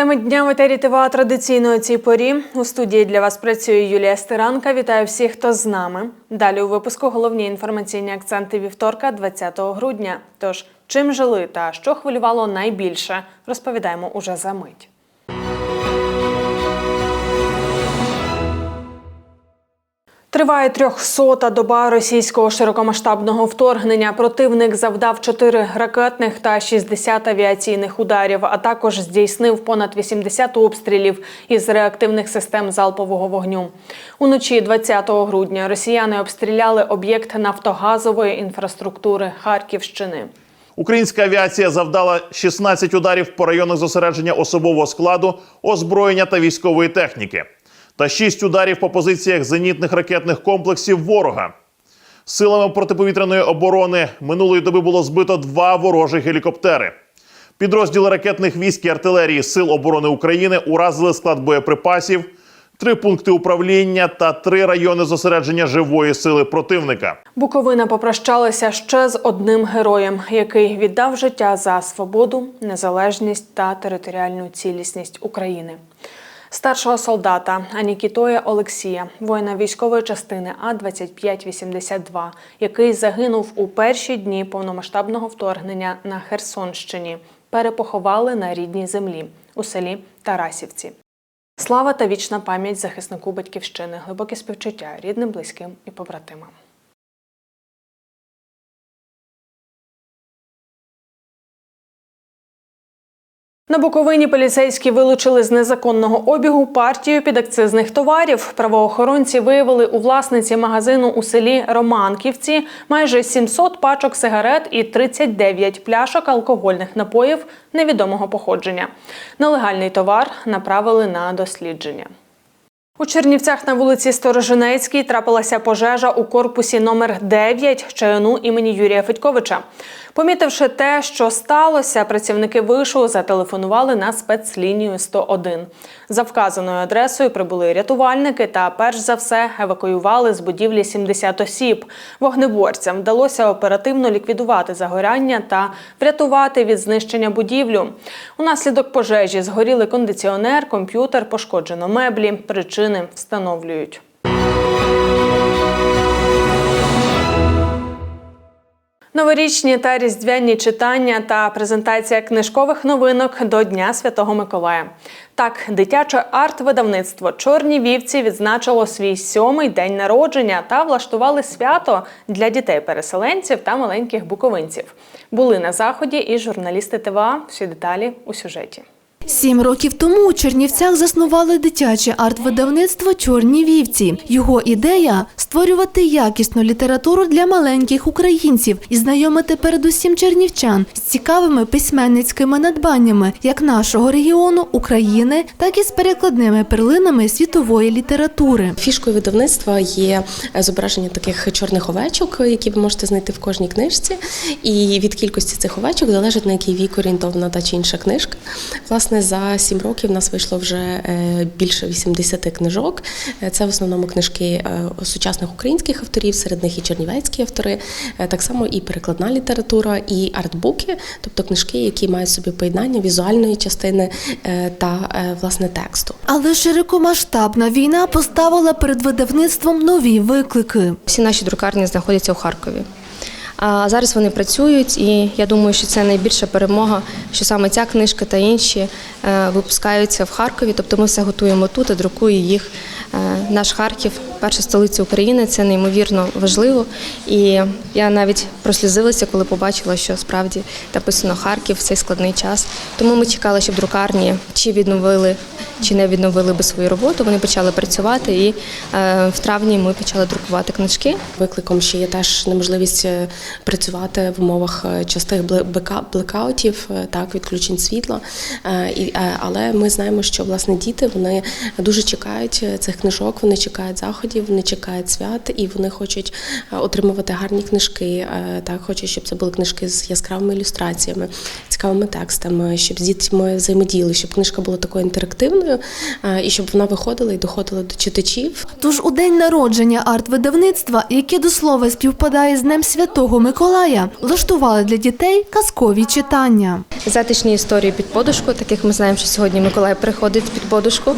Теми дня в етері ТВА традиційно цій порі. У студії для вас працює Юлія Стиранка. Вітаю всіх, хто з нами. Далі у випуску головні інформаційні акценти вівторка, 20 грудня. Тож, чим жили та що хвилювало найбільше, розповідаємо уже за мить. Триває трьохсота доба російського широкомасштабного вторгнення. Противник завдав 4 ракетних та 60 авіаційних ударів, а також здійснив понад 80 обстрілів із реактивних систем залпового вогню. Уночі 20 грудня росіяни обстріляли об'єкт нафтогазової інфраструктури Харківщини. Українська авіація завдала 16 ударів по районах зосередження особового складу, озброєння та військової техніки, та 6 ударів по позиціях зенітних ракетних комплексів ворога. Силами протиповітряної оборони минулої доби було збито два ворожі гелікоптери. Підрозділи ракетних військ і артилерії Сил оборони України уразили склад боєприпасів, три пункти управління та три райони зосередження живої сили противника. Буковина попрощалася ще з одним героєм, який віддав життя за свободу, незалежність та територіальну цілісність України. Старшого солдата Анікітоя Олексія, воїна військової частини А 2582 який загинув у перші дні повномасштабного вторгнення на Херсонщині, перепоховали на рідній землі у селі Тарасівці. Слава та вічна пам'ять захиснику батьківщини, глибоке співчуття рідним, близьким і побратимам. На Буковині поліцейські вилучили з незаконного обігу партію підакцизних товарів. Правоохоронці виявили у власниці магазину у селі Романківці майже 700 пачок сигарет і 39 пляшок алкогольних напоїв невідомого походження. Нелегальний товар направили на дослідження. У Чернівцях на вулиці Сторожинецькій трапилася пожежа у корпусі номер 9 чайону імені Юрія Федьковича. Помітивши те, що сталося, працівники вишу зателефонували на спецлінію 101. За вказаною адресою прибули рятувальники та, перш за все, евакуювали з будівлі 70 осіб. Вогнеборцям вдалося оперативно ліквідувати загоряння та врятувати від знищення будівлю. Унаслідок пожежі згоріли кондиціонер, комп'ютер, пошкоджено меблі. Причини встановлюють. Новорічні та різдвяні читання та презентація книжкових новинок до Дня Святого Миколая. Так, дитяче арт-видавництво Чорні вівці відзначило свій сьомий день народження та влаштували свято для дітей-переселенців та маленьких буковинців. Були на заході і журналісти ТВА. Всі деталі у сюжеті. Сім років тому у Чернівцях заснували дитяче арт-видавництво Чорні вівці. Його ідея створювати якісну літературу для маленьких українців і знайомити передусім чернівчан з цікавими письменницькими надбаннями як нашого регіону, України, так і з перекладними перлинами світової літератури. Фішкою видавництва є зображення таких чорних овечок, які ви можете знайти в кожній книжці. І від кількості цих овечок залежить на який вік орієнтована та чи інша книжка. Власне, за сім років в нас вийшло вже е, більше 80 книжок. Е, Це в основному книжки е, сучасних українських авторів, серед них і чернівецькі автори, так само і перекладна література, і артбуки, тобто книжки, які мають в собі поєднання візуальної частини та власне тексту. Але широкомасштабна війна поставила перед видавництвом нові виклики. Всі наші друкарні знаходяться у Харкові. А зараз вони працюють, і я думаю, що це найбільша перемога, що саме ця книжка та інші е, випускаються в Харкові. Тобто ми все готуємо тут і друкує їх е, наш Харків, перша столиця України. Це неймовірно важливо. І я навіть прослізилася, коли побачила, що справді написано Харків в цей складний час. Тому ми чекали, щоб друкарні чи відновили, чи не відновили би свою роботу. Вони почали працювати, і е, в травні ми почали друкувати книжки. Викликом ще є теж неможливість е, працювати в умовах е, частих блекаутів, так відключень світла. Але ми знаємо, що власне діти вони дуже чекають цих книжок, вони чекають заходів. Заходів, вони чекають свят і вони хочуть е, отримувати гарні книжки. е, Так, хочуть, щоб це були книжки з яскравими ілюстраціями, цікавими текстами, щоб з дітьми взаємодіяли, щоб книжка була такою інтерактивною е, і щоб вона виходила і доходила до читачів. Тож у день народження арт-видавництва, яке до слова співпадає з Днем Святого Миколая, влаштували для дітей казкові читання. Затишні історії під подушку, так як ми знаємо, що сьогодні Миколай приходить під подушку,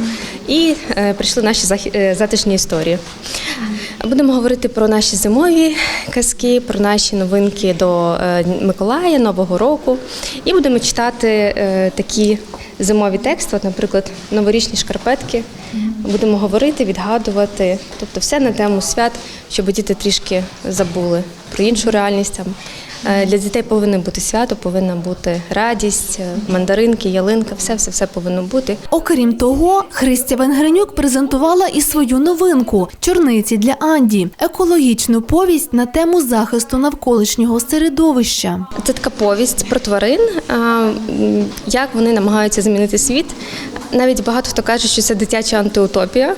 і е, прийшли наші е, затишні історії. Будемо говорити про наші зимові казки, про наші новинки до е, Миколая, Нового року. І будемо читати е, такі зимові тексти, от, наприклад, новорічні шкарпетки. Будемо говорити, відгадувати, тобто все на тему свят, щоб діти трішки забули про іншу реальність. Е, Для дітей повинно бути свято, повинна бути радість, е, мандаринки, ялинка, все, все, все повинно бути. Окрім того, Христя Венгренюк презентувала і свою новинку чорниці для Анді, екологічну повість на тему захисту навколишнього середовища. Це така повість про тварин, як вони намагаються змінити світ. Навіть багато хто каже, що це дитяча антиутопія.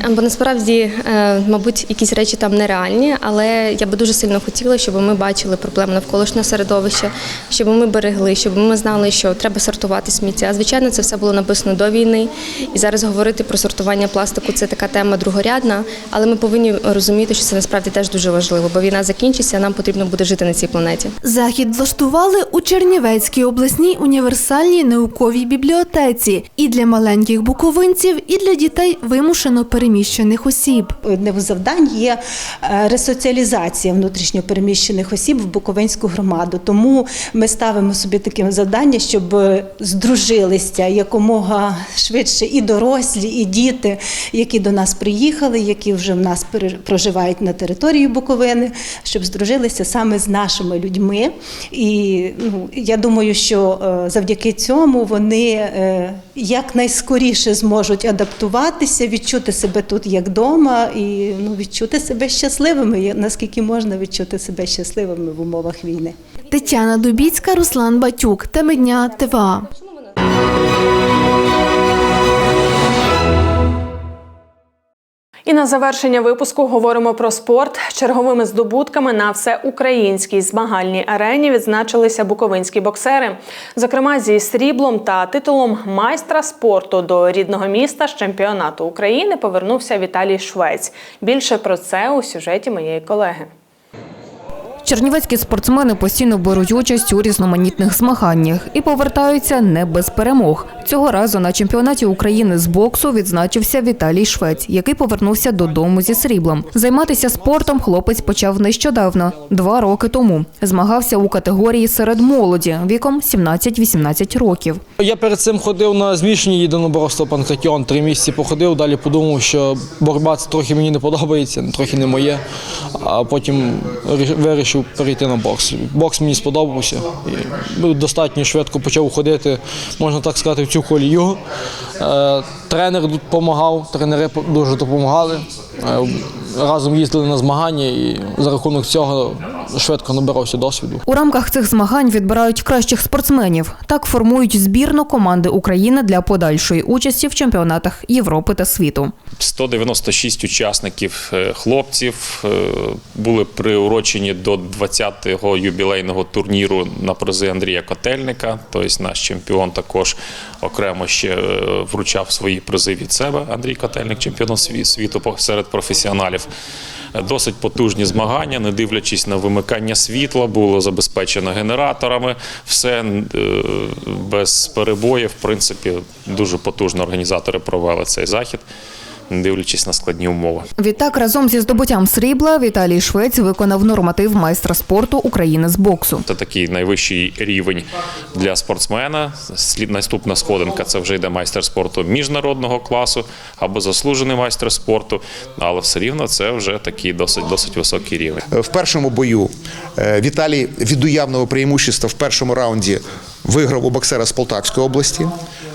А, Бо насправді, е, мабуть, якісь речі там нереальні, але я би дуже сильно хотіла, щоб ми бачили проблему навколишнього середовища, щоб ми берегли, щоб ми знали, що треба сортувати сміття. Звичайно, це все було написано до війни. І зараз говорити про сортування пластику це така тема другорядна, але ми повинні розуміти, що це насправді теж дуже важливо, бо війна закінчиться, нам потрібно буде жити на цій планеті. Захід влаштували у Чернівецькій обласній універсальній науковій бібліотеці і для маленьких буковинців, і для дітей вимушено переміщених осіб. Одне з завдань є е, ресоціалізація внутрішньопереміщених осіб в Буковинську громаду. Тому ми ставимо собі таке завдання, щоб здружилися якомога швидше і дорослі, і діти, які до нас приїхали, які вже в нас проживають на території Буковини, щоб здружилися саме з нашими людьми. І ну, я думаю, що е, завдяки цьому вони е, якнайскоріше зможуть адаптуватися, відчути себе тут як вдома і ну, відчути себе щасливими, наскільки можна відчути себе щасливими в умовах війни. Тетяна Дубіцька, Руслан Батюк. Теми дня ТВА. І на завершення випуску говоримо про спорт. Черговими здобутками на всеукраїнській змагальній арені відзначилися буковинські боксери. Зокрема, зі сріблом та титулом майстра спорту до рідного міста з чемпіонату України повернувся Віталій Швець. Більше про це у сюжеті моєї колеги. Чернівецькі спортсмени постійно беруть участь у різноманітних змаганнях і повертаються не без перемог. Цього разу на чемпіонаті України з боксу відзначився Віталій Швець, який повернувся додому зі сріблом. Займатися спортом хлопець почав нещодавно, два роки тому. Змагався у категорії серед молоді віком 17-18 років. Я перед цим ходив на змішані єдиноборство панкратіон. Три місяці походив, далі подумав, що боротьба це трохи мені не подобається, трохи не моє. А потім рі- перейти на бокс. Бокс мені сподобався. І достатньо швидко почав ходити, можна так сказати, в цю колію. Е, Тренер допомагав, тренери дуже допомагали. Е, Разом їздили на змагання і за рахунок цього швидко набирався досвіду. У рамках цих змагань відбирають кращих спортсменів. Так формують збірну команди України для подальшої участі в чемпіонатах Європи та світу. 196 учасників е, хлопців е, були приурочені до 20-го юбілейного турніру на призи Андрія Котельника. Тобто наш чемпіон також окремо ще е, вручав свої призи від себе. Андрій Котельник, чемпіон світу серед професіоналів. Досить потужні змагання, не дивлячись на вимикання світла, було забезпечено генераторами. Все е, без перебоїв. В принципі, дуже потужно організатори провели цей захід не дивлячись на складні умови. Відтак, разом зі здобуттям срібла Віталій Швець виконав норматив майстра спорту України з боксу. Це такий найвищий рівень для спортсмена. Слід наступна сходинка це вже йде майстер спорту міжнародного класу або заслужений майстер спорту. Але все рівно це вже такий досить досить високий рівень. В першому бою е, Віталій від уявного преимущества в першому раунді виграв у боксера з Полтавської області.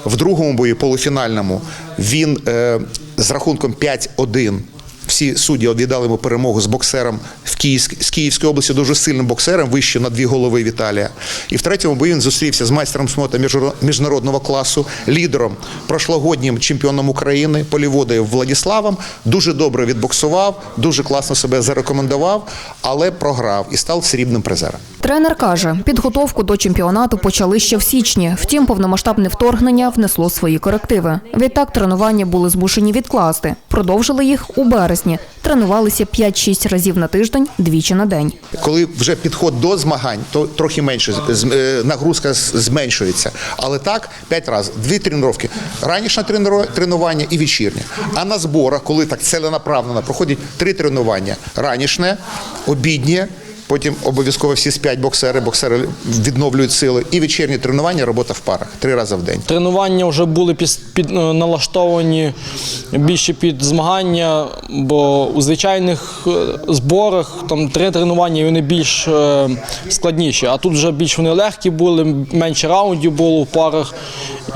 В другому бою, полуфінальному, він е, з рахунком 5-1 Всі судді віддали йому перемогу з боксером в Київськ, з Київської області, дуже сильним боксером, вище на дві голови Віталія. І в третьому бою він зустрівся з майстером міжнарод- міжнародного класу, лідером, прошлогоднім чемпіоном України, поліводою Владіславом. Дуже добре відбоксував, дуже класно себе зарекомендував, але програв і став срібним призером. Тренер каже, підготовку до чемпіонату почали ще в січні. Втім, повномасштабне вторгнення внесло свої корективи. Відтак тренування були змушені відкласти. Продовжили їх у березні. Тренувалися 5-6 разів на тиждень, двічі на день. Коли вже підход до змагань, то трохи менше е, нагрузка зменшується. Але так, п'ять разів, дві тренування. Ранішне тренування і вечірнє. А на зборах, коли так целенаправленно, проходять три тренування: ранішне, обіднє. Потім обов'язково всі спять боксери, боксери відновлюють сили. І вечірнє тренування, робота в парах три рази в день. Тренування вже були піс- під, е, налаштовані більше під змагання, бо у звичайних е, зборах там три тренування вони більш е, складніші. А тут вже більш вони легкі були, менше раундів було в парах.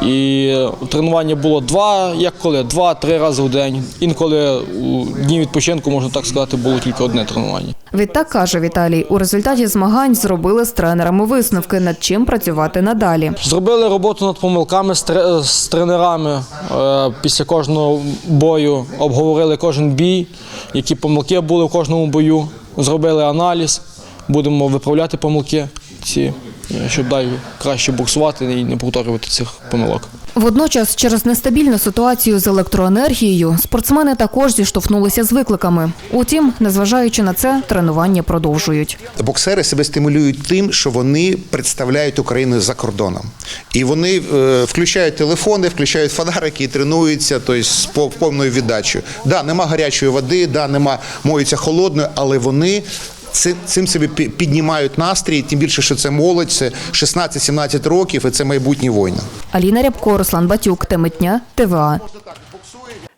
І тренування було два, як коли, два-три рази в день. Інколи у дні відпочинку, можна так сказати, було тільки одне тренування. Відтак каже Віталій, у результаті змагань зробили з тренерами висновки, над чим працювати надалі. Зробили роботу над помилками з, тренерами. Е, Після кожного бою обговорили кожен бій, які помилки були в кожному бою. Зробили аналіз, будемо виправляти помилки ці, е, щоб далі краще боксувати і не повторювати цих помилок. Водночас, через нестабільну ситуацію з електроенергією, спортсмени також зіштовхнулися з викликами. Утім, незважаючи на це, тренування продовжують. Боксери себе стимулюють тим, що вони представляють Україну за кордоном. І вони е, включають телефони, включають фонарики і тренуються тобто, з повною віддачею. Да, нема гарячої води, да, нема моються холодною, але вони. Цим, цим собі пі- піднімають настрій, тим більше, що це молодь, це 16-17 років, і це майбутні воїни. Аліна Рябко, Руслан Батюк, Темитня, ТВА.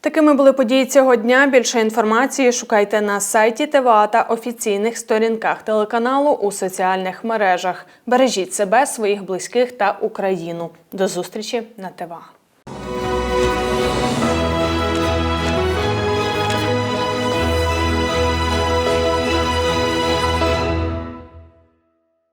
Такими були події цього дня. Більше інформації шукайте на сайті ТВА та офіційних сторінках телеканалу у соціальних мережах. Бережіть себе, своїх близьких та Україну. До зустрічі на ТВА.